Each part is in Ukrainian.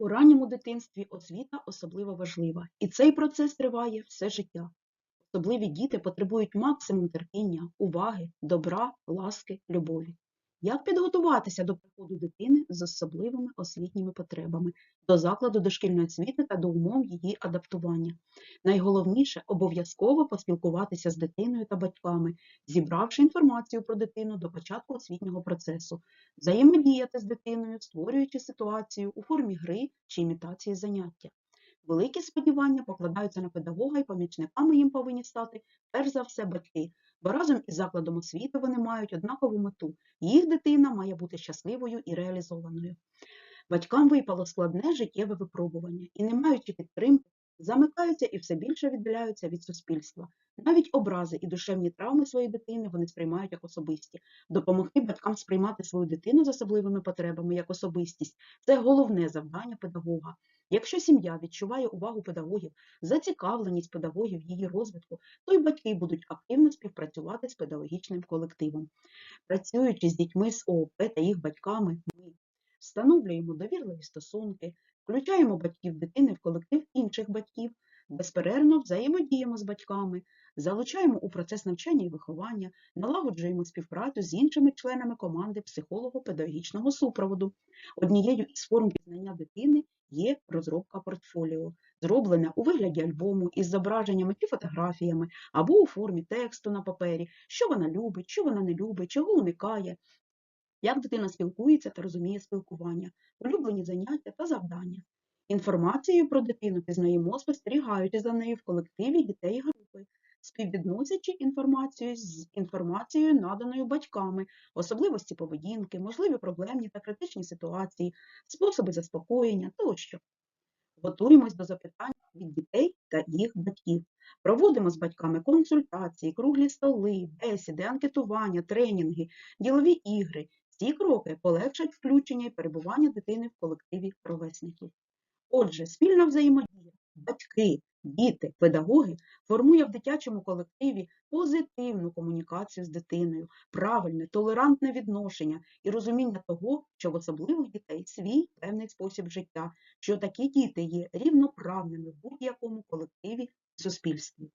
У ранньому дитинстві освіта особливо важлива, і цей процес триває все життя. Особливі діти потребують максимум терпіння, уваги, добра, ласки, любові. Як підготуватися до приходу дитини з особливими освітніми потребами, до закладу дошкільної освіти та до умов її адаптування? Найголовніше обов'язково поспілкуватися з дитиною та батьками, зібравши інформацію про дитину до початку освітнього процесу, взаємодіяти з дитиною, створюючи ситуацію у формі гри чи імітації заняття. Великі сподівання покладаються на педагога і помічниками їм повинні стати перш за все батьки, бо разом із закладом освіти вони мають однакову мету. Їх дитина має бути щасливою і реалізованою. Батькам випало складне життєве випробування і, не маючи підтримки, замикаються і все більше віддаляються від суспільства. Навіть образи і душевні травми своєї дитини вони сприймають як особисті. Допомогти батькам сприймати свою дитину з особливими потребами як особистість це головне завдання педагога. Якщо сім'я відчуває увагу педагогів, зацікавленість педагогів її розвитку, то й батьки будуть активно співпрацювати з педагогічним колективом. Працюючи з дітьми з ООП та їх батьками, ми встановлюємо довірливі стосунки, включаємо батьків дитини в колектив інших батьків, безперервно взаємодіємо з батьками, залучаємо у процес навчання і виховання, налагоджуємо співпрацю з іншими членами команди психолого-педагогічного супроводу. Однією із форм пізнання дитини є розробка портфоліо, зроблене у вигляді альбому із зображеннями чи фотографіями або у формі тексту на папері, що вона любить, що вона не любить, чого уникає, як дитина спілкується та розуміє спілкування, улюблені заняття та завдання. Інформацією про дитину пізнаємо, спостерігаючи за нею в колективі дітей групи, співвідносячи інформацію з інформацією, наданою батьками, особливості поведінки, можливі проблемні та критичні ситуації, способи заспокоєння тощо. Готуємось до запитань від дітей та їх батьків. Проводимо з батьками консультації, круглі столи, бесіди, анкетування, тренінги, ділові ігри. Ці кроки полегшать включення і перебування дитини в колективі ровесників. Отже, спільна взаємодія, батьки, діти, педагоги формує в дитячому колективі позитивну комунікацію з дитиною, правильне, толерантне відношення і розуміння того, що в особливих дітей свій певний спосіб життя, що такі діти є рівноправними в будь-якому колективі суспільстві.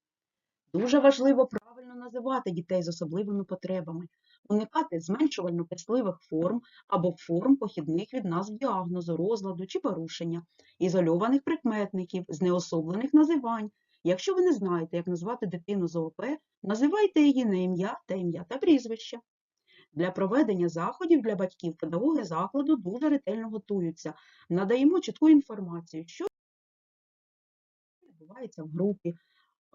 Дуже важливо правильно називати дітей з особливими потребами, уникати зменшувально писливих форм або форм похідних від назв діагнозу, розладу чи порушення, ізольованих прикметників, знеособлених називань. Якщо ви не знаєте, як назвати дитину з ООП, називайте її на ім'я та ім'я та прізвище. Для проведення заходів для батьків педагоги закладу дуже ретельно готуються, надаємо чітку інформацію, що відбувається в групі,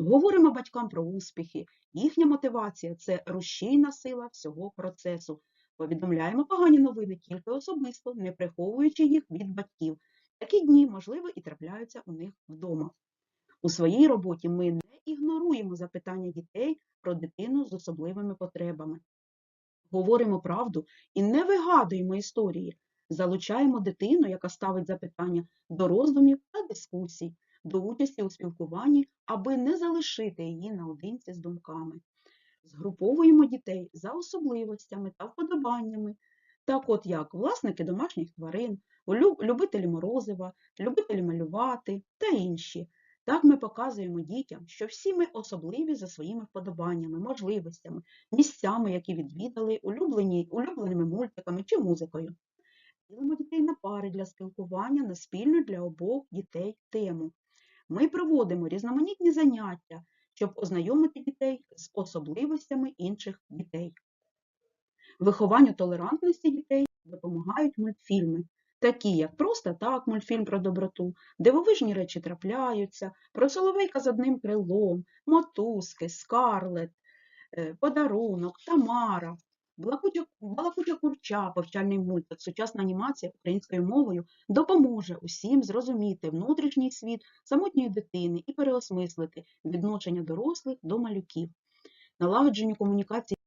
Говоримо батькам про успіхи. Їхня мотивація це рушійна сила всього процесу. Повідомляємо погані новини тільки особисто, не приховуючи їх від батьків. Такі дні, можливо, і трапляються у них вдома. У своїй роботі ми не ігноруємо запитання дітей про дитину з особливими потребами. Говоримо правду і не вигадуємо історії. Залучаємо дитину, яка ставить запитання до роздумів та дискусій до участі у спілкуванні, аби не залишити її наодинці з думками. Згруповуємо дітей за особливостями та вподобаннями, так от як власники домашніх тварин, любителі морозива, любителі малювати та інші. Так ми показуємо дітям, що всі ми особливі за своїми вподобаннями, можливостями, місцями, які відвідали, улюблені, улюбленими мультиками чи музикою. Ділимо дітей на пари для спілкування на спільну для обох дітей тему. Ми проводимо різноманітні заняття, щоб ознайомити дітей з особливостями інших дітей. Вихованню толерантності дітей допомагають мультфільми, такі як просто так, мультфільм про доброту, дивовижні речі трапляються, про соловейка з одним крилом, мотузки, скарлет, е, подарунок, Тамара, Балакуча курча, повчальний мультик, сучасна анімація українською мовою допоможе усім зрозуміти внутрішній світ самотньої дитини і переосмислити відношення дорослих до малюків. Налагодженню комунікації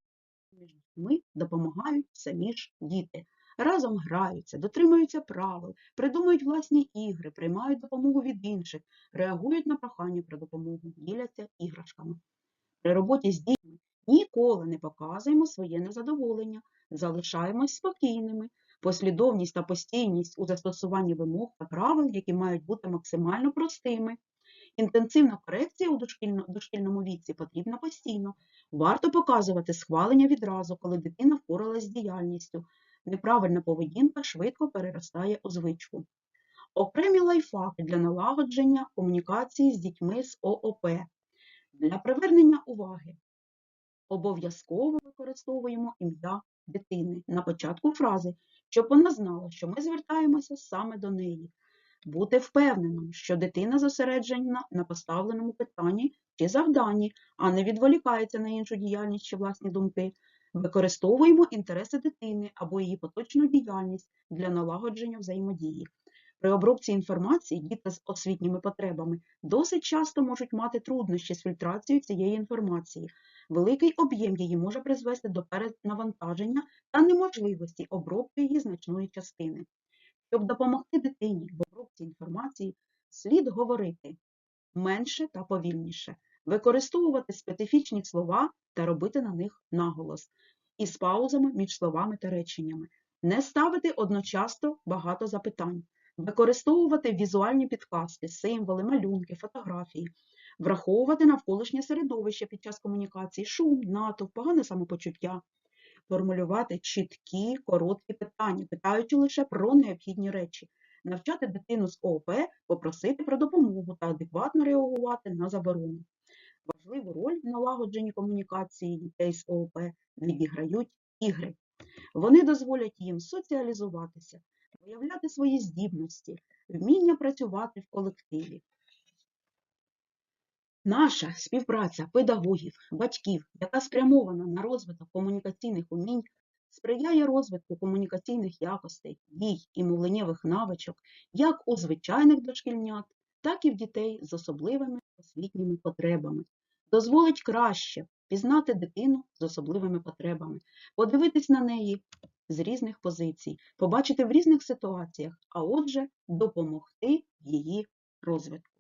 між дітьми допомагають самі ж діти. Разом граються, дотримуються правил, придумують власні ігри, приймають допомогу від інших, реагують на прохання про допомогу, діляться іграшками. При роботі з дітьми Ніколи не показуємо своє незадоволення, залишаємось спокійними, послідовність та постійність у застосуванні вимог та правил, які мають бути максимально простими. Інтенсивна корекція у дошкільно- дошкільному віці потрібна постійно. Варто показувати схвалення відразу, коли дитина впоралась з діяльністю. Неправильна поведінка швидко переростає у звичку. Окремі лайфхаки для налагодження комунікації з дітьми з ООП. Для привернення уваги обов'язково використовуємо ім'я дитини на початку фрази, щоб вона знала, що ми звертаємося саме до неї. Бути впевненим, що дитина зосереджена на поставленому питанні чи завданні, а не відволікається на іншу діяльність чи власні думки. Використовуємо інтереси дитини або її поточну діяльність для налагодження взаємодії. При обробці інформації діти з освітніми потребами досить часто можуть мати труднощі з фільтрацією цієї інформації. Великий об'єм її може призвести до перенавантаження та неможливості обробки її значної частини. Щоб допомогти дитині в обробці інформації, слід говорити менше та повільніше, використовувати специфічні слова та робити на них наголос, із паузами між словами та реченнями, не ставити одночасно багато запитань, використовувати візуальні підказки, символи, малюнки, фотографії, враховувати навколишнє середовище під час комунікації, шум, натовп, погане самопочуття, формулювати чіткі, короткі питання, питаючи лише про необхідні речі, навчати дитину з ООП попросити про допомогу та адекватно реагувати на заборону. Важливу роль в налагодженні комунікації дітей з ООП відіграють ігри. Вони дозволять їм соціалізуватися, виявляти свої здібності, вміння працювати в колективі. Наша співпраця педагогів, батьків, яка спрямована на розвиток комунікаційних умінь, сприяє розвитку комунікаційних якостей, дій і мовленнєвих навичок як у звичайних дошкільнят, так і в дітей з особливими освітніми потребами. Дозволить краще пізнати дитину з особливими потребами, подивитись на неї з різних позицій, побачити в різних ситуаціях, а отже, допомогти її розвитку.